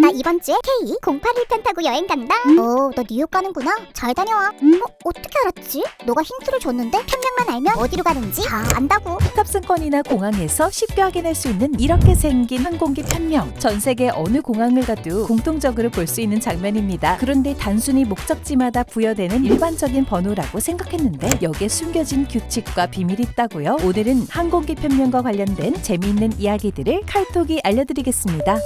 나 이번 주에 K08편 타고 여행 간다. 어, 너 뉴욕 가는구나. 잘 다녀와. 어, 어떻게 알았지? 너가 힌트를 줬는데 편명만 알면 어디로 가는지 다 안다고. 탑승권이나 공항에서 쉽게 확인할 수 있는 이렇게 생긴 항공기 편명. 전 세계 어느 공항을 가도 공통적으로 볼 수 있는 장면입니다. 그런데 단순히 목적지마다 부여되는 일반적인 번호라고 생각했는데 여기에 숨겨진 규칙과 비밀이 있다고요. 오늘은 항공기 편명과 관련된 재미있는 이야기들을 칼톡이 알려드리겠습니다.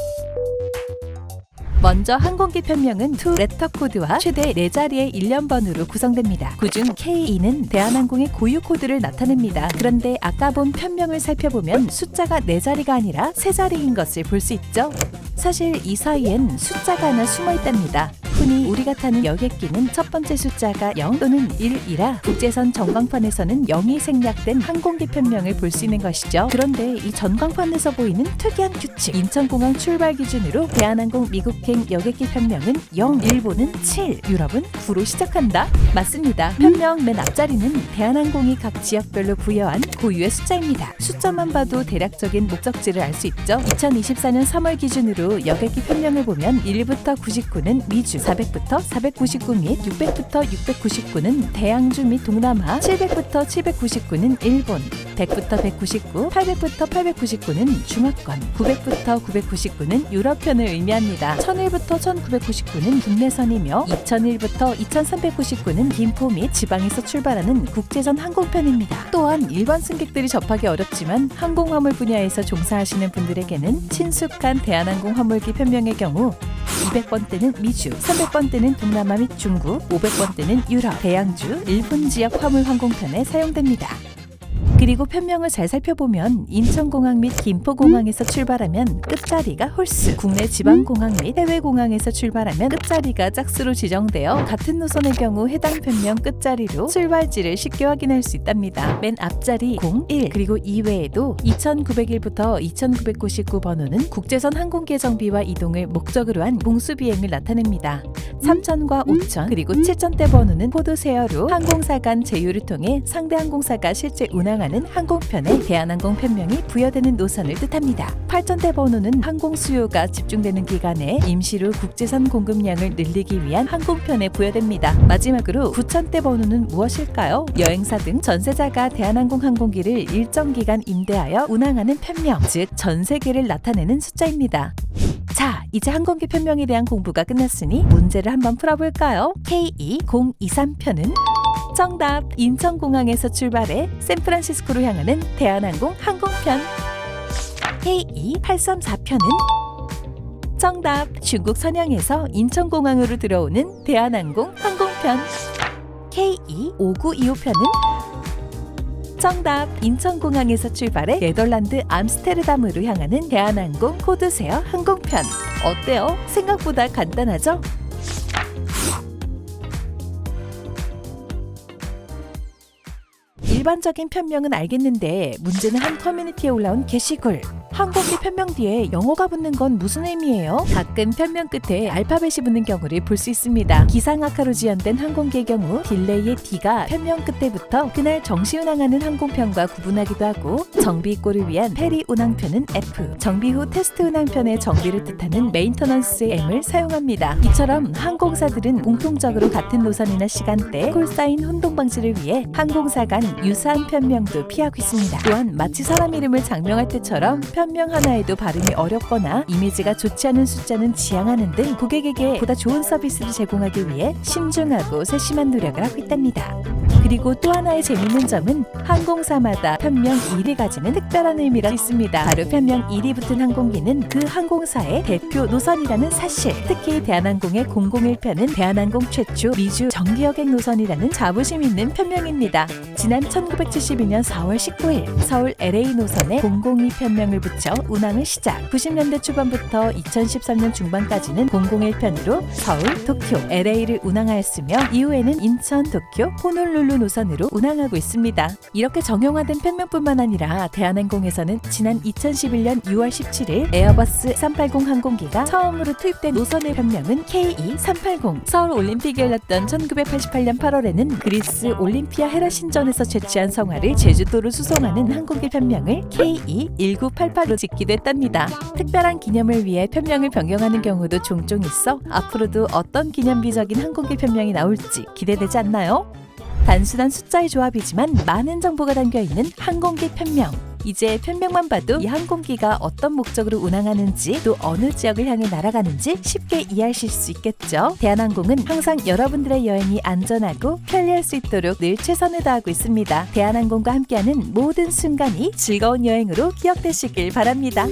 먼저 항공기 편명은 투 레터 코드와 최대 4자리의 일련번으로 구성됩니다. 그중 K2는 대한항공의 고유 코드를 나타냅니다. 그런데 아까 본 편명을 살펴보면 숫자가 4자리가 아니라 3자리인 것을 볼 수 있죠. 사실 이 사이엔 숫자가 하나 숨어 있답니다. 흔히 우리가 타는 여객기는 첫 번째 숫자가 0 또는 1이라 국제선 전광판에서는 0이 생략된 항공기 편명을 볼 수 있는 것이죠. 그런데 이 전광판에서 보이는 특이한 규칙 인천공항 출발 기준으로 대한항공 미국행 여객기 편명은 0, 일본은 7, 유럽은 9로 시작한다. 맞습니다. 편명 맨 앞자리는 대한항공이 각 지역별로 부여한 고유의 숫자입니다. 숫자만 봐도 대략적인 목적지를 알 수 있죠. 2024년 3월 기준으로 여객기 편명을 보면 1부터 99는 미주, 400부터 499 및 600부터 699는 대양주 및 동남아, 700부터 799는 일본, 100부터 199, 800부터 899는 중화권, 900부터 999는 유럽편을 의미합니다. 1001부터 1999는 국내선이며 2001부터 2399는 김포 및 지방에서 출발하는 국제선 항공편입니다. 또한 일반 승객들이 접하기 어렵지만 항공 화물 분야에서 종사하시는 분들에게는 친숙한 대한항공 화물기 편명의 경우 200번대는 미주, 300번대는 동남아 및 중국, 500번대는 유럽, 대양주, 일본 지역 화물 항공편에 사용됩니다. 그리고 편명을 잘 살펴보면 인천공항 및 김포공항에서 출발하면 끝자리가 홀수, 국내 지방공항 및 해외공항에서 출발하면 끝자리가 짝수로 지정되어 같은 노선의 경우 해당 편명 끝자리로 출발지를 쉽게 확인할 수 있답니다. 맨 앞자리 0, 1 그리고 이외에도 2901부터 2999 번호는 국제선 항공기 정비와 이동을 목적으로 한 공수 비행을 나타냅니다. 3000과 5000 그리고 7000대 번호는 포드 세어로 항공사 간 제휴를 통해 상대 항공사가 실제 운항하는 항공편에 대한항공 편명이 부여되는 노선을 뜻합니다. 8000대 번호는 항공 수요가 집중되는 기간에 임시로 국제선 공급량을 늘리기 위한 항공편에 부여됩니다. 마지막으로 9000대 번호는 무엇일까요? 여행사 등 전세자가 대한항공 항공기를 일정 기간 임대하여 운항하는 편명, 즉 전세계를 나타내는 숫자입니다. 자, 이제 항공기 편명에 대한 공부가 끝났으니 문제를 한번 풀어볼까요? K2023편은 정답! 인천공항에서 출발해 샌프란시스코로 향하는 대한항공 항공편 K2834편은 정답! 중국 선양에서 인천공항으로 들어오는 대한항공 항공편 K25925편은 정답! 인천공항에서 출발해 네덜란드 암스테르담으로 향하는 대한항공 코드세어 항공편 어때요? 생각보다 간단하죠? 일반적인 편명은 알겠는데 문제는 한 커뮤니티에 올라온 게시글 항공기 편명 뒤에 영어가 붙는 건 무슨 의미예요? 가끔 편명 끝에 알파벳이 붙는 경우를 볼 수 있습니다. 기상악화로 지연된 항공기의 경우 딜레이의 D가 편명 끝에부터 그날 정시 운항하는 항공편과 구분하기도 하고 정비 입고를 위한 페리 운항편은 F, 정비 후 테스트 운항편의 정비를 뜻하는 메인터넌스의 M을 사용합니다. 이처럼 항공사들은 공통적으로 같은 노선이나 시간대, 콜사인 혼동 방지를 위해 항공사 간 유사한 편명도 피하고 있습니다. 또한 마치 사람 이름을 장명할 때처럼 편명 하나에도 발음이 어렵거나 이미지가 좋지 않은 숫자는 지양하는 등 고객에게 보다 좋은 서비스를 제공하기 위해 신중하고 세심한 노력을 하고 있답니다. 그리고 또 하나의 재밌는 점은 항공사마다 편명 1이 가지는 특별한 의미가 있습니다. 바로 편명 1이 붙은 항공기는 그 항공사의 대표 노선이라는 사실. 특히 대한항공의 001편은 대한항공 최초 미주 정기여객 노선이라는 자부심 있는 편명입니다. 지난 1972년 4월 19일 서울 LA 노선에 002 편명을 붙여 운항을 시작. 90년대 초반부터 2013년 중반까지는 001편으로 서울, 도쿄, LA를 운항하였으며 이후에는 인천, 도쿄, 호놀룰루 노선으로 운항하고 있습니다. 이렇게 정형화된 편명뿐만 아니라 대한항공에서는 지난 2011년 6월 17일 에어버스 380 항공기가 처음으로 투입된 노선의 편명은 KE380. 서울 올림픽에 열렸던 1988년 8월에는 그리스 올림피아 헤라 신전에서 채취한 성화를 제주도로 수송하는 항공기 편명을 KE1988 알파로 짓기도 했답니다. 특별한 기념을 위해 편명을 변경하는 경우도 종종 있어 앞으로도 어떤 기념비적인 항공기 편명이 나올지 기대되지 않나요? 단순한 숫자의 조합이지만 많은 정보가 담겨 있는 항공기 편명. 이제 편명만 봐도 이 항공기가 어떤 목적으로 운항하는지 또 어느 지역을 향해 날아가는지 쉽게 이해하실 수 있겠죠. 대한항공은 항상 여러분들의 여행이 안전하고 편리할 수 있도록 늘 최선을 다하고 있습니다. 대한항공과 함께하는 모든 순간이 즐거운 여행으로 기억되시길 바랍니다.